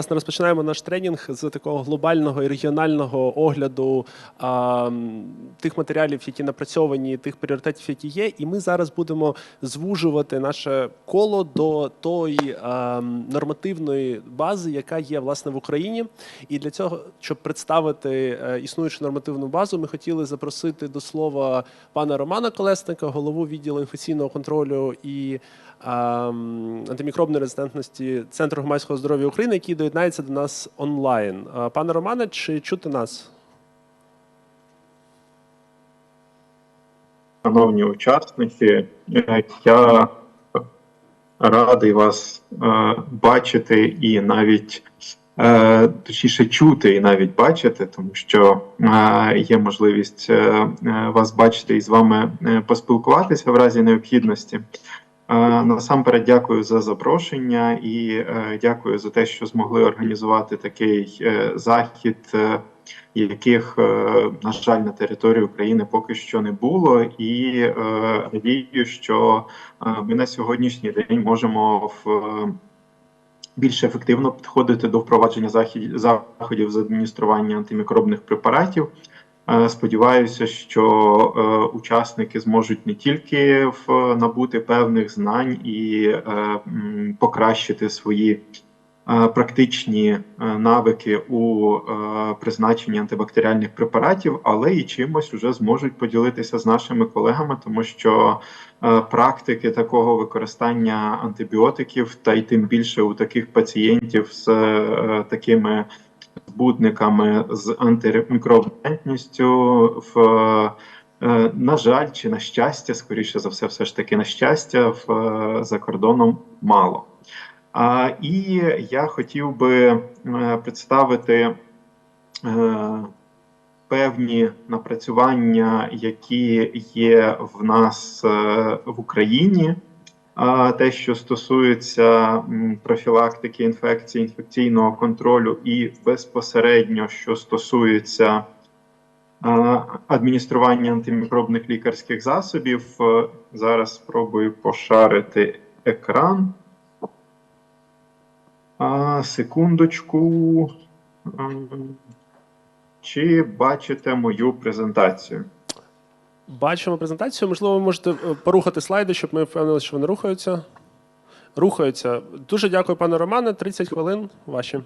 Власне, розпочинаємо наш тренінг з такого глобального і регіонального огляду а, тих матеріалів, які напрацьовані, тих пріоритетів, які є. І ми зараз будемо звужувати наше коло до тої а, нормативної бази, яка є власне в Україні. І для цього, щоб представити е, існуючу нормативну базу, ми хотіли запросити до слова пана Романа Колесника, голову відділу інфекційного контролю і а, антимікробної резистентності Центру громадського здоров'я України, який доєднається до нас онлайн. Пане Романе, чи чути нас? Шановні учасники, я радий вас е, бачити і навіть е, точніше чути і навіть бачити, тому що е, є можливість вас бачити і з вами поспілкуватися в разі необхідності. Насамперед дякую за запрошення і е, дякую за те, що змогли організувати такий е, захід. е, яких, на жаль, на території України поки що не було, і надію, що ми на сьогоднішній день можемо в більш ефективно підходити до впровадження заходів з адміністрування антимікробних препаратів. Сподіваюся, що е, учасники зможуть не тільки набути певних знань і е, покращити свої е, практичні навики у призначенні антибактеріальних препаратів, але і чимось вже зможуть поділитися з нашими колегами, тому що практики такого використання антибіотиків, та й тим більше у таких пацієнтів з такими збудниками з антимікробністю в е, на жаль, чи на щастя, скоріше за все, все ж таки на щастя, в е, за кордоном мало. А, і я хотів би е, представити е, певні напрацювання, які є в нас в Україні. Те, що стосується профілактики інфекції, інфекційного контролю, і безпосередньо, що стосується адміністрування антимікробних лікарських засобів, Е, зараз спробую пошарити екран. Секундочку. Ем, Чи бачите мою презентацію? Бачимо презентацію. Можливо, ви можете е, порухати слайди, щоб ми впевнилися, що вони рухаються. Рухаються. Дуже дякую, пане Романе. 30 хвилин ваші.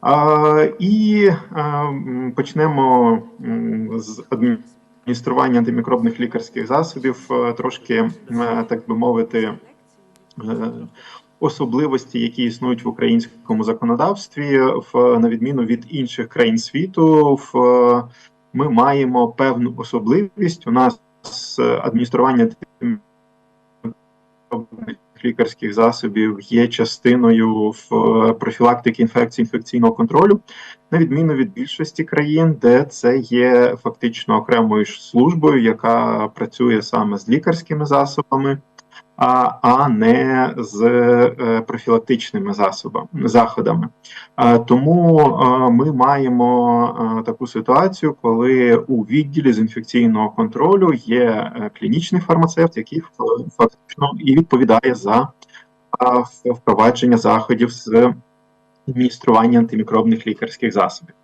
А, і а, почнемо з адміністрування антимікробних лікарських засобів, е, трошки, е, так би мовити, е, особливості, які існують в українському законодавстві, в на відміну від інших країн світу, в ми маємо певну особливість. У нас адміністрування антимікробних лікарських засобів є частиною в е, профілактики інфекцій інфекційного контролю, на відміну від більшості країн, де це є фактично окремою службою, яка працює саме з лікарськими засобами, а, а не з е, профілактичними засобами заходами. Тому е, ми маємо е, таку ситуацію, коли у відділі з інфекційного контролю є клінічний фармацевт, який фактично і відповідає за впровадження заходів з адміністрування антимікробних лікарських засобів.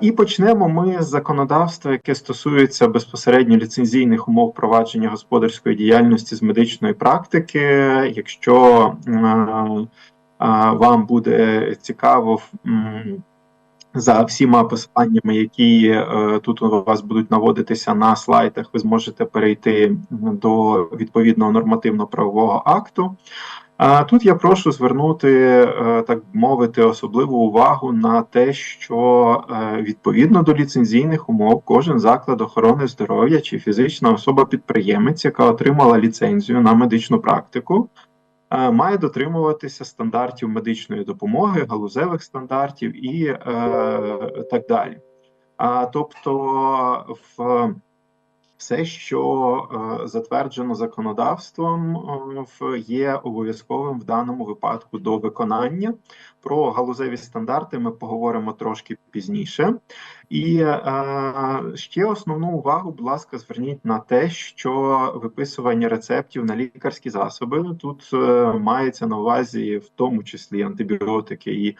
І почнемо ми з законодавства, яке стосується безпосередньо ліцензійних умов провадження господарської діяльності з медичної практики. Якщо вам буде цікаво за всіма посиланнями, які е, тут у вас будуть наводитися на слайдах, ви зможете перейти до відповідного нормативно-правового акту. Тут я прошу звернути, е, так мовити, особливу увагу на те, що е, відповідно до ліцензійних умов кожен заклад охорони здоров'я чи фізична особа-підприємець, яка отримала ліцензію на медичну практику, е, має дотримуватися стандартів медичної допомоги, галузевих стандартів і так далі. Тобто в все, що е, затверджено законодавством, е, є обов'язковим в даному випадку до виконання. Про галузеві стандарти ми поговоримо трошки пізніше. І е, ще основну увагу, будь ласка, зверніть на те, що виписування рецептів на лікарські засоби тут мається на увазі, в тому числі антибіотики і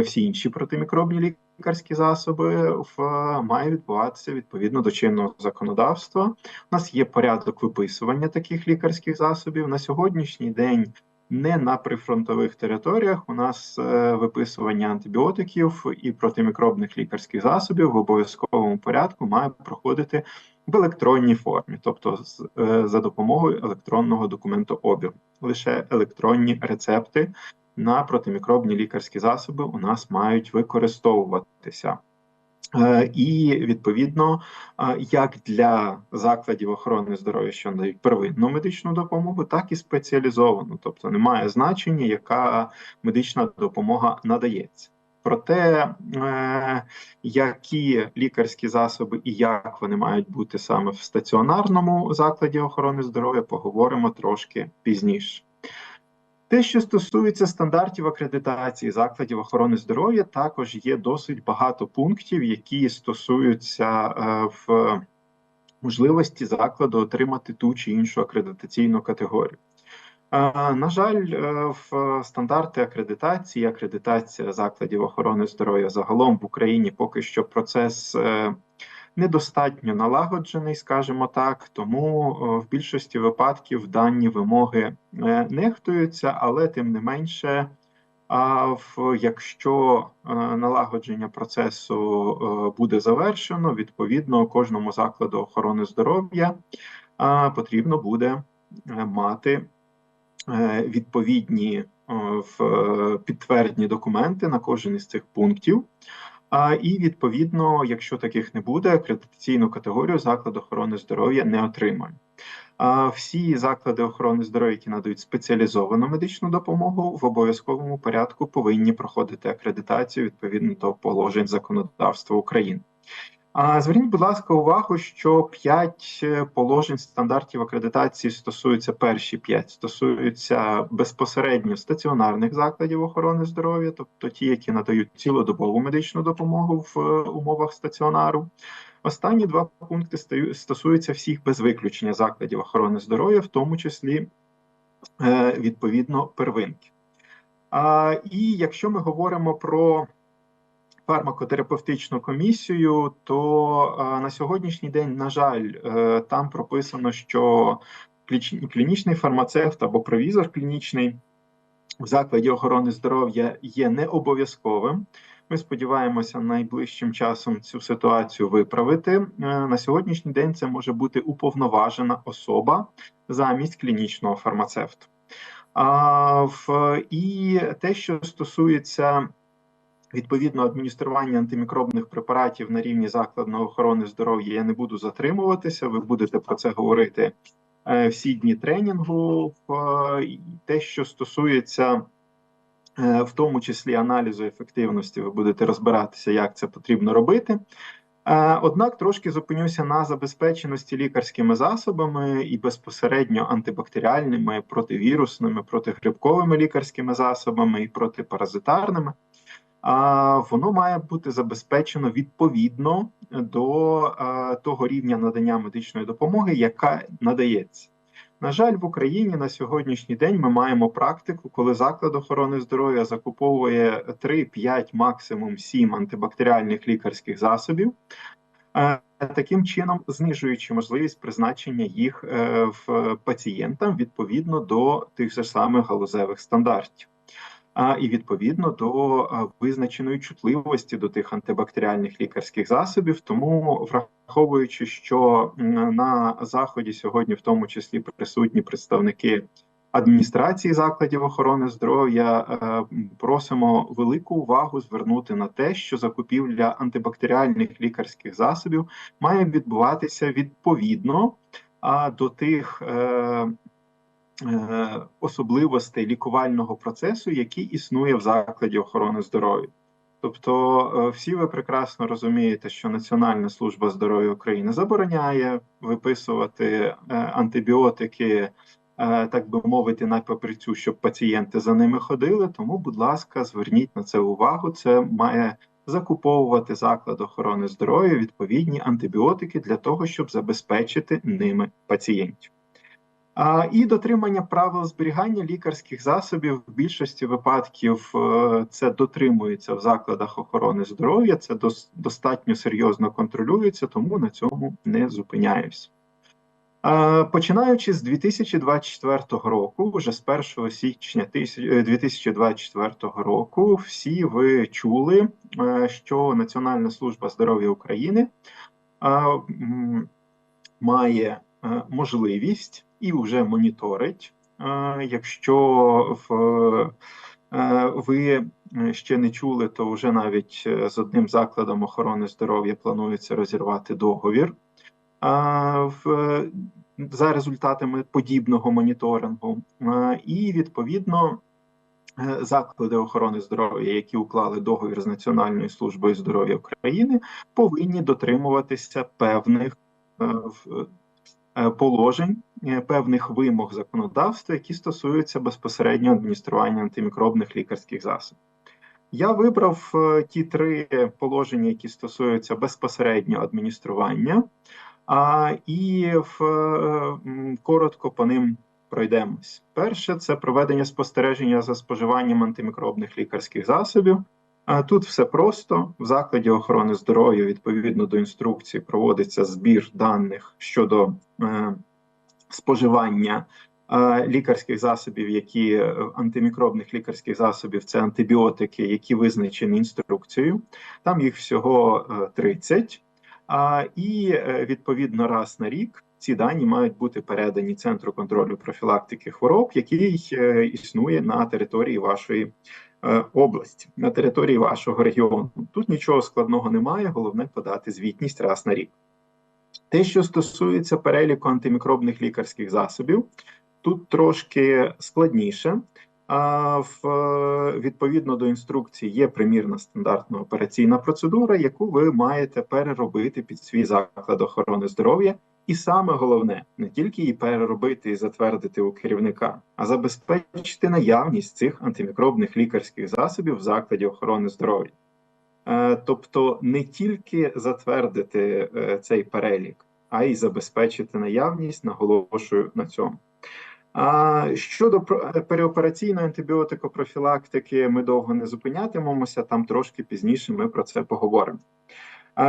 всі інші протимікробні лікарські засоби, в, має відбуватися відповідно до чинного законодавства. У нас є порядок виписування таких лікарських засобів на сьогоднішній день. Не на прифронтових територіях у нас е, виписування антибіотиків і протимікробних лікарських засобів в обов'язковому порядку має проходити в електронній формі, тобто е, за допомогою електронного документообігу. Лише електронні рецепти на протимікробні лікарські засоби у нас мають використовуватися. Е, І відповідно, е, як для закладів охорони здоров'я, що надають первинну медичну допомогу, так і спеціалізовану, тобто немає значення, яка медична допомога надається. Проте, е, які лікарські засоби і як вони мають бути саме в стаціонарному закладі охорони здоров'я, поговоримо трошки пізніше. Те, що стосується стандартів акредитації закладів охорони здоров'я, також є досить багато пунктів, які стосуються е, в можливості закладу отримати ту чи іншу акредитаційну категорію. Е, на жаль, е, в стандарти акредитації, акредитація закладів охорони здоров'я загалом в Україні поки що процес недостатньо налагоджений, скажімо так. Тому е, в більшості випадків дані вимоги е, нехтуються, але тим не менше. Якщо е, налагодження процесу буде завершено, відповідно кожному закладу охорони здоров'я потрібно буде мати відповідні підтвердні документи на кожен із цих пунктів. А і відповідно, якщо таких не буде, акредитаційну категорію заклад охорони здоров'я не отримає. А всі заклади охорони здоров'я, які надають спеціалізовану медичну допомогу, в обов'язковому порядку повинні проходити акредитацію відповідно до положень законодавства України. Зверніть, будь ласка, увагу, що 5 положень стандартів акредитації стосуються перші 5 стосуються безпосередньо стаціонарних закладів охорони здоров'я, тобто ті, які надають цілодобову медичну допомогу в е, умовах стаціонару. Останні два пункти стосуються всіх без виключення закладів охорони здоров'я, в тому числі е, відповідно первинки. І якщо ми говоримо про фармакотерапевтичну комісію, то е, на сьогоднішній день, на жаль, е, там прописано, що клінічний фармацевт або провізор клінічний в закладі охорони здоров'я є не обов'язковим. Ми сподіваємося найближчим часом цю ситуацію виправити. Е, На сьогоднішній день це може бути уповноважена особа замість клінічного фармацевта. А, в, і те, що стосується відповідно адміністрування антимікробних препаратів на рівні закладної охорони здоров'я, я не буду затримуватися. Ви будете про це говорити е, всі дні тренінгу. Е, те, що стосується е, в тому числі аналізу ефективності, ви будете розбиратися, як це потрібно робити. Однак трошки зупинюся на забезпеченості лікарськими засобами і безпосередньо антибактеріальними, противірусними, протигрибковими лікарськими засобами і протипаразитарними. Воно має бути забезпечено відповідно до того рівня надання медичної допомоги, яка надається. На жаль, в Україні на сьогоднішній день ми маємо практику, коли заклад охорони здоров'я закуповує 3-5, максимум 7 антибактеріальних лікарських засобів, е, таким чином знижуючи можливість призначення їх е, в пацієнтам відповідно до тих же самих галузевих стандартів. А і відповідно до визначеної чутливості до тих антибактеріальних лікарських засобів, тому враховуючи, що на заході сьогодні, в тому числі, присутні представники адміністрації закладів охорони здоров'я, е, просимо велику увагу звернути на те, що закупівля антибактеріальних лікарських засобів має відбуватися відповідно до тих. Е, особливостей лікувального процесу, який існує в закладі охорони здоров'я. Тобто, е, всі ви прекрасно розумієте, що Національна служба здоров'я України забороняє виписувати е, антибіотики, так би мовити, на папірцю, щоб пацієнти за ними ходили. Тому, будь ласка, зверніть на це увагу. Це має закуповувати заклад охорони здоров'я відповідні антибіотики для того, щоб забезпечити ними пацієнтів. І дотримання правил зберігання лікарських засобів в більшості випадків е, це дотримується в закладах охорони здоров'я. Це дос, достатньо серйозно контролюється, тому на цьому не зупиняюсь. Починаючи з 2024 року, вже з 1 січня тисяч- е, 2024 року, всі ви чули, е, що Національна служба здоров'я України має можливість і вже моніторить, е, якщо в, е, ви ще не чули, то вже навіть е, з одним закладом охорони здоров'я планується розірвати договір. За результатами подібного моніторингу, Е, і відповідно е, заклади охорони здоров'я, які уклали договір з Національною службою здоров'я України, повинні дотримуватися певних е, е, положень, е, певних вимог законодавства, які стосуються безпосередньо адміністрування антимікробних лікарських засобів. Я вибрав е, ті три положення, які стосуються безпосередньо адміністрування, а, і в, е, коротко по ним пройдемось. Перше це проведення спостереження за споживанням антимікробних лікарських засобів. Тут все просто в закладі охорони здоров'я відповідно до інструкції проводиться збір даних щодо е, споживання е, лікарських засобів, які е, антимікробних лікарських засобів це антибіотики, які визначені інструкцією. Там їх всього е, 30. А, і е, відповідно раз на рік ці дані мають бути передані Центру контролю профілактики хвороб, який е, існує на території вашої е, області, на території вашого регіону. Тут нічого складного немає, головне подати звітність раз на рік. Те, що стосується переліку антимікробних лікарських засобів, тут трошки складніше. А в е, відповідно до інструкції є примірна стандартна операційна процедура, яку ви маєте переробити під свій заклад охорони здоров'я, і саме головне не тільки її переробити і затвердити у керівника, а забезпечити наявність цих антимікробних лікарських засобів в закладі охорони здоров'я. Е, Тобто не тільки затвердити е, цей перелік, а й забезпечити наявність, наголошую на цьому. А щодо е, переопераційної антибіотикопрофілактики, ми довго не зупинятимемося, там трошки пізніше ми про це поговоримо.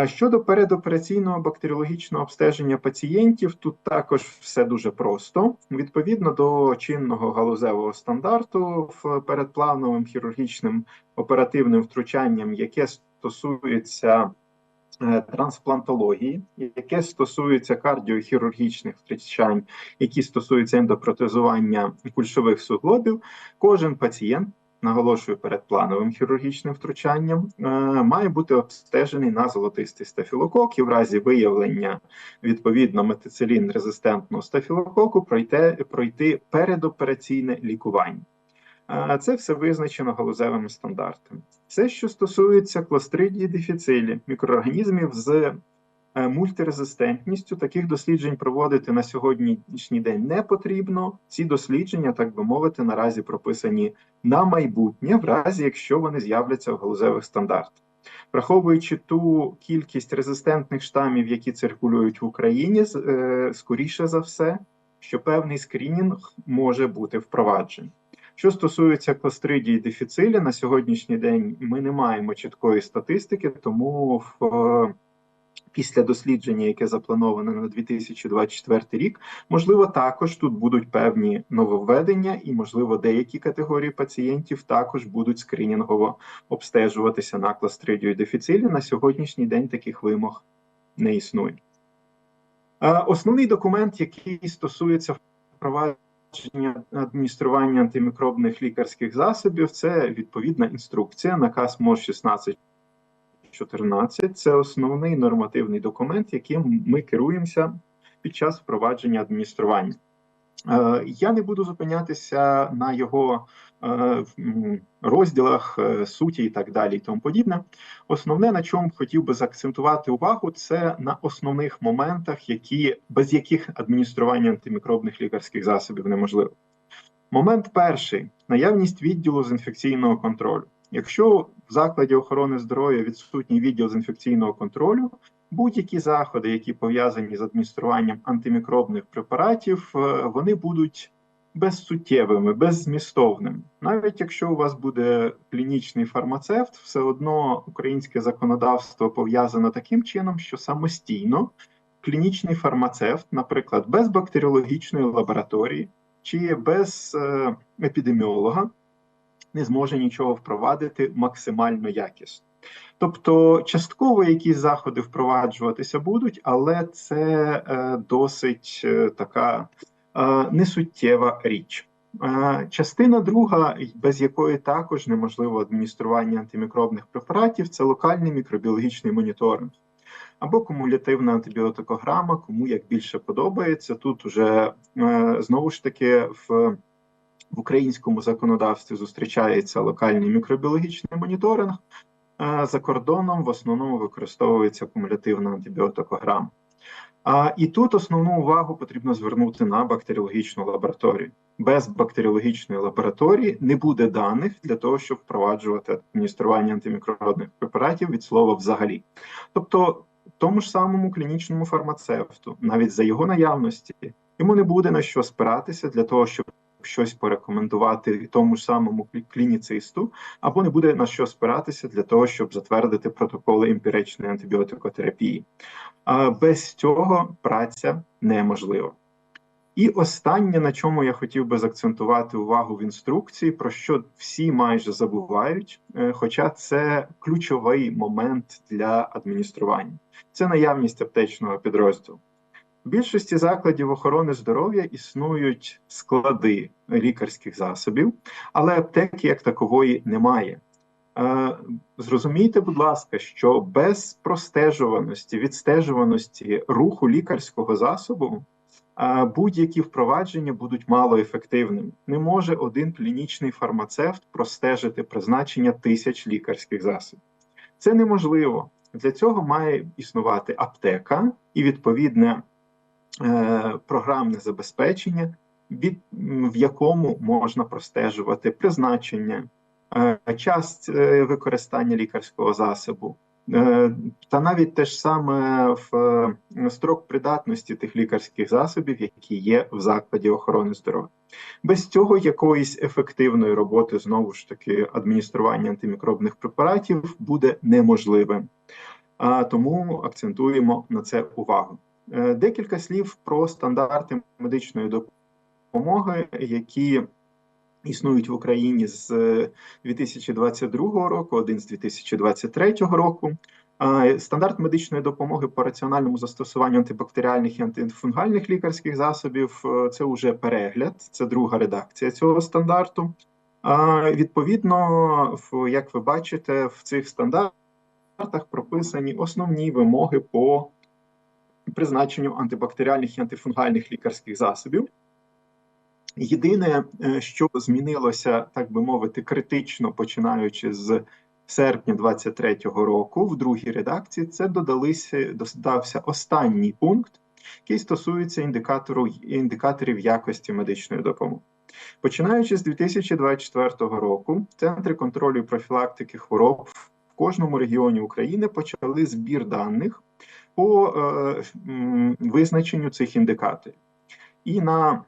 Щодо передопераційного бактеріологічного обстеження пацієнтів, тут також все дуже просто. Відповідно до чинного галузевого стандарту, в передплановим хірургічним оперативним втручанням, яке стосується е, трансплантології, яке стосується кардіохірургічних втручань, які стосуються ендопротезування кульшових суглобів, кожен пацієнт. Наголошую перед плановим хірургічним втручанням, е, має бути обстежений на золотистий стафілокок і в разі виявлення відповідно метицилін резистентного стафілококу пройти, пройти передопераційне лікування. Е, Це все визначено галузевими стандартами. Все, що стосується кластридії дефіцилі, мікроорганізмів з мультирезистентністю, таких досліджень проводити на сьогоднішній день не потрібно. Ці дослідження, так би мовити, наразі прописані на майбутнє, в разі якщо вони з'являться в галузевих стандартах. Враховуючи ту кількість резистентних штамів, які циркулюють в Україні, е, скоріше за все, що певний скринінг може бути впроваджений. Що стосується кластридії дефіцилі, на сьогоднішній день ми не маємо чіткої статистики, тому в, е, після дослідження, яке заплановане на 2024 рік, можливо, також тут будуть певні нововведення, і можливо деякі категорії пацієнтів також будуть скринінгово обстежуватися на кластридію дефіцилі. На сьогоднішній день таких вимог не існує. Основний документ, який стосується впровадження адміністрування антимікробних лікарських засобів, це відповідна інструкція, наказ МОЗ 16 14 це основний нормативний документ, яким ми керуємося під час впровадження адміністрування. Е, Я не буду зупинятися на його е, розділах, е, суті і так далі, і тому подібне. Основне, на чому хотів би заакцентувати увагу, це на основних моментах, які без яких адміністрування антимікробних лікарських засобів неможливо. Момент перший наявність відділу з інфекційного контролю. Якщо в закладі охорони здоров'я відсутній відділ з інфекційного контролю, будь-які заходи, які пов'язані з адмініструванням антимікробних препаратів, е, вони будуть безсуттєвими, беззмістовними. Навіть якщо у вас буде клінічний фармацевт, все одно українське законодавство пов'язане таким чином, що самостійно клінічний фармацевт, наприклад, без бактеріологічної лабораторії чи без е, епідеміолога, не зможе нічого впровадити максимально якісно. Тобто, частково якісь заходи впроваджуватися будуть, але це е, досить е, така е, несуттєва річ. Частина друга, без якої також неможливо адміністрування антимікробних препаратів, це локальний мікробіологічний моніторинг або кумулятивна антибіотикограма, кому як більше подобається. Тут уже знову ж таки в в українському законодавстві зустрічається локальний мікробіологічний моніторинг. За кордоном в основному використовується кумулятивна антибіотикограма. А і тут основну увагу потрібно звернути на бактеріологічну лабораторію. Без бактеріологічної лабораторії не буде даних для того, щоб впроваджувати адміністрування антимікробних препаратів від слова взагалі. Тобто, тому ж самому клінічному фармацевту, навіть за його наявності, йому не буде на що спиратися для того, щоб щось порекомендувати тому ж самому клініцисту, або не буде на що спиратися для того, щоб затвердити протоколи емпіричної антибіотикотерапії. А без цього праця неможлива. І останнє, на чому я хотів би заакцентувати увагу в інструкції, про що всі майже забувають, е, хоча це ключовий момент для адміністрування, це наявність аптечного підрозділу. Більшості закладів охорони здоров'я існують склади лікарських засобів, але аптеки як такової немає. Е, зрозумійте, будь ласка, що без простежуваності, відстежуваності руху лікарського засобу е, будь-які впровадження будуть малоефективними. Не може один клінічний фармацевт простежити призначення тисяч лікарських засобів. Це неможливо. Для цього має існувати аптека і відповідне програмне забезпечення, в якому можна простежувати призначення, е, час е, використання лікарського засобу, та навіть те ж саме в строк придатності тих лікарських засобів, які є в закладі охорони здоров'я. Без цього якоїсь ефективної роботи знову ж таки адміністрування антимікробних препаратів буде неможливим. Тому акцентуємо на це увагу. Е, декілька слів про стандарти медичної допомоги, які існують в Україні з 2022 е, року, один з 2023 року. Стандарт медичної допомоги по раціональному застосуванню антибактеріальних і антифунгальних лікарських засобів е, це вже перегляд, це друга редакція цього стандарту. Відповідно, як ви бачите, в цих стандартах прописані основні вимоги по призначенню антибактеріальних і антифунгальних лікарських засобів. Єдине, е, що змінилося, так би мовити, критично починаючи з серпня 2023 року, в другій редакції, це додалися додався останній пункт, який стосується індикатору індикаторів якості медичної допомоги. Починаючи з 2024 року, центри контролю і профілактики хвороб в кожному регіоні України почали збір даних по е, визначенню цих індикаторів. І на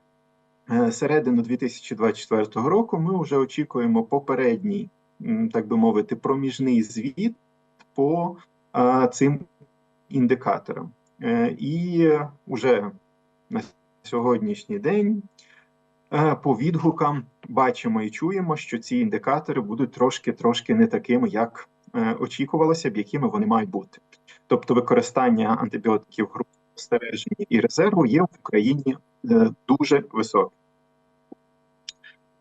е, середину 2024 року ми вже очікуємо попередній, так би мовити, проміжний звіт по е, цим індикаторам. І вже на сьогоднішній день по відгукам бачимо і чуємо, що ці індикатори будуть трошки-трошки не такими, як очікувалося б, якими вони мають бути тобто використання антибіотиків груп спостереження і резерву є в Україні е, дуже високе.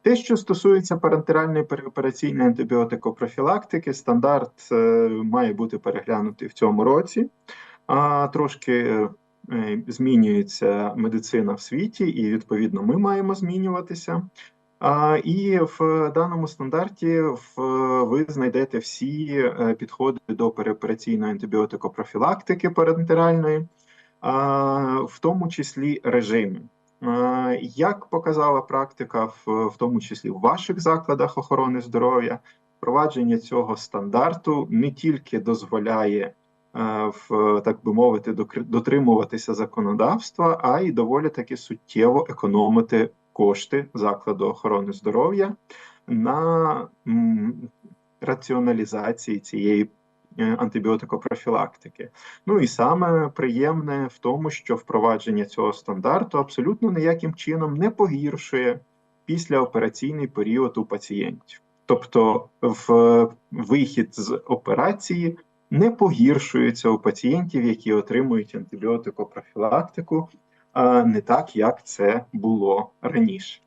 Те, що стосується парентеральної переопераційної антибіотикопрофілактики, стандарт е, має бути переглянутий в цьому році, а трошки е, змінюється медицина в світі, і відповідно ми маємо змінюватися. І в даному стандарті ви знайдете всі е, підходи до переопераційної антибіотикопрофілактики парентеральної, в тому числі режимі. Як показала практика, в, тому числі в ваших закладах охорони здоров'я, впровадження цього стандарту не тільки дозволяє е, так би мовити, дотримуватися законодавства, а й доволі таки суттєво економити кошти закладу охорони здоров'я на раціоналізації цієї е, антибіотикопрофілактики. Ну і саме приємне в тому, що впровадження цього стандарту абсолютно ніяким чином не погіршує післяопераційний період у пацієнтів. Тобто, в вихід з операції не погіршується у пацієнтів, які отримують антибіотикопрофілактику, не так, як це було раніше.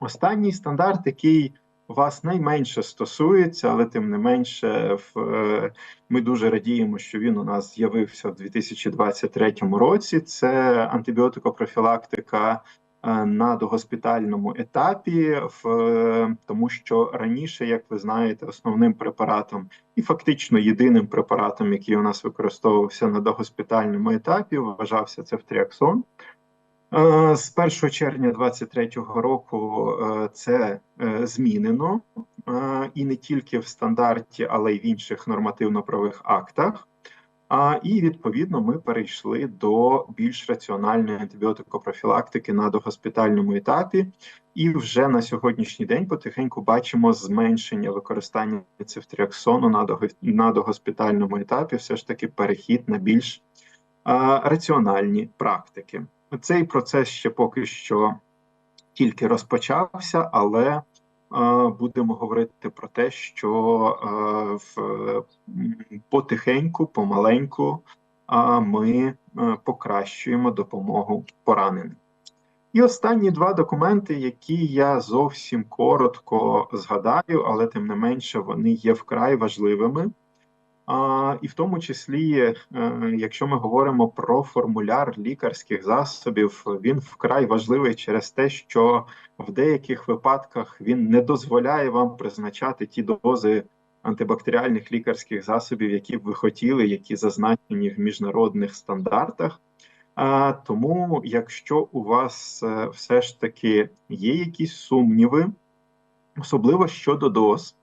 Останній стандарт, який вас найменше стосується, але тим не менше, е, ми дуже радіємо, що він у нас з'явився в 2023 році. Це антибіотикопрофілактика на догоспітальному етапі, в, е, тому що раніше, як ви знаєте, основним препаратом і фактично єдиним препаратом, який у нас використовувався на догоспітальному етапі, вважався це втріаксон. Е, З 1 червня 2023 року е, це е, змінено е, і не тільки в стандарті, але й в інших нормативно-правових актах. А і відповідно ми перейшли до більш раціональної антибіотикопрофілактики на догоспітальному етапі, і вже на сьогоднішній день потихеньку бачимо зменшення використання цифтріаксону на на догоспітальному етапі. Все ж таки перехід на більш а, раціональні практики. Цей процес ще поки що тільки розпочався, але будемо говорити про те, що в, потихеньку, помаленьку ми покращуємо допомогу пораненим. І останні два документи, які я зовсім коротко згадаю, але тим не менше вони є вкрай важливими. І в тому числі, е, якщо ми говоримо про формуляр лікарських засобів, він вкрай важливий через те, що в деяких випадках він не дозволяє вам призначати ті дози антибактеріальних лікарських засобів, які б ви хотіли, які зазначені в міжнародних стандартах. Тому, якщо у вас е, все ж таки є якісь сумніви, особливо щодо доз,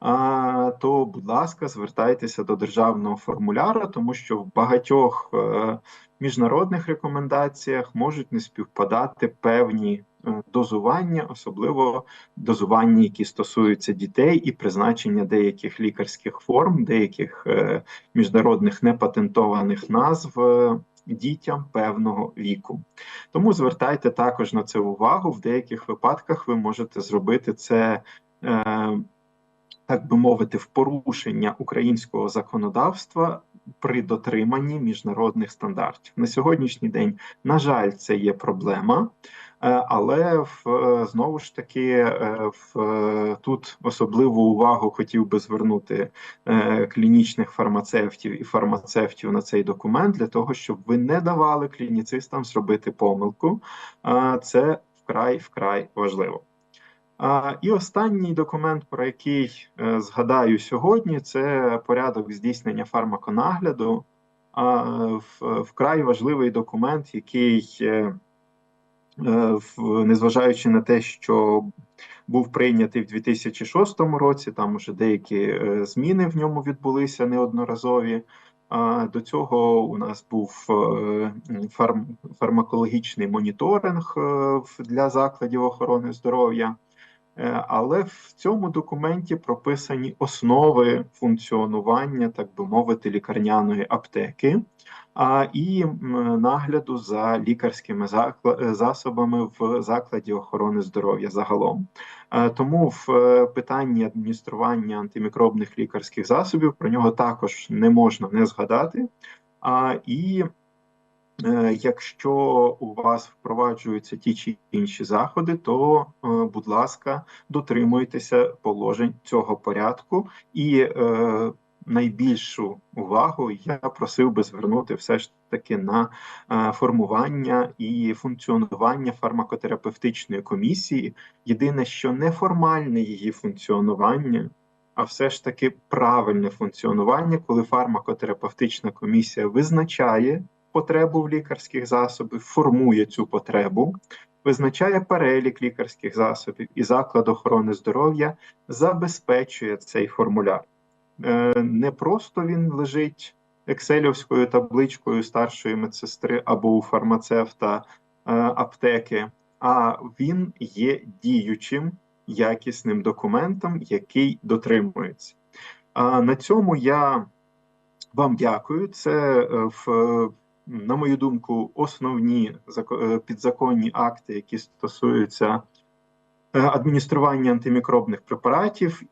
то, будь ласка, звертайтеся до державного формуляра, тому що в багатьох е, міжнародних рекомендаціях можуть не співпадати певні е, дозування, особливо дозування, які стосуються дітей, і призначення деяких лікарських форм, деяких е, міжнародних непатентованих назв. Дітям певного віку, тому звертайте також на це увагу. В деяких випадках ви можете зробити це так би мовити, в порушення українського законодавства при дотриманні міжнародних стандартів. На сьогоднішній день, на жаль, це є проблема, е, але в, е, знову ж таки е, в, тут особливу увагу хотів би звернути клінічних фармацевтів і фармацевтів на цей документ для того, щоб ви не давали клініцистам зробити помилку. Це вкрай вкрай важливо. І останній документ, про який е, згадаю сьогодні, це порядок здійснення фармаконагляду. А, Вкрай важливий документ, який, е, е, незважаючи на те, що був прийнятий в 2006 році, там вже деякі зміни в ньому відбулися неодноразові. До цього у нас був фарм, фармакологічний моніторинг для закладів охорони здоров'я. Е, Але в цьому документі прописані основи функціонування, так би мовити, лікарняної аптеки і нагляду за лікарськими е, засобами в закладі охорони здоров'я загалом. Е, Тому в питанні адміністрування антимікробних лікарських засобів про нього також не можна не згадати. А, І Якщо у вас впроваджуються ті чи інші заходи, то, е, будь ласка, дотримуйтеся положень цього порядку і е, найбільшу увагу я просив би звернути все ж таки на е, формування і функціонування фармакотерапевтичної комісії. Єдине, що неформальне її функціонування, а все ж таки правильне функціонування, коли фармакотерапевтична комісія визначає потребу в лікарських засобів, формує цю потребу, визначає перелік лікарських засобів і заклад охорони здоров'я забезпечує цей формуляр. Е, Не просто він лежить екселівською табличкою старшої медсестри або у фармацевта е, аптеки, а він є діючим якісним документом, який дотримується. На цьому я вам дякую. Це е, в на мою думку, основні е, підзаконні акти, які стосуються е, адміністрування антимікробних препаратів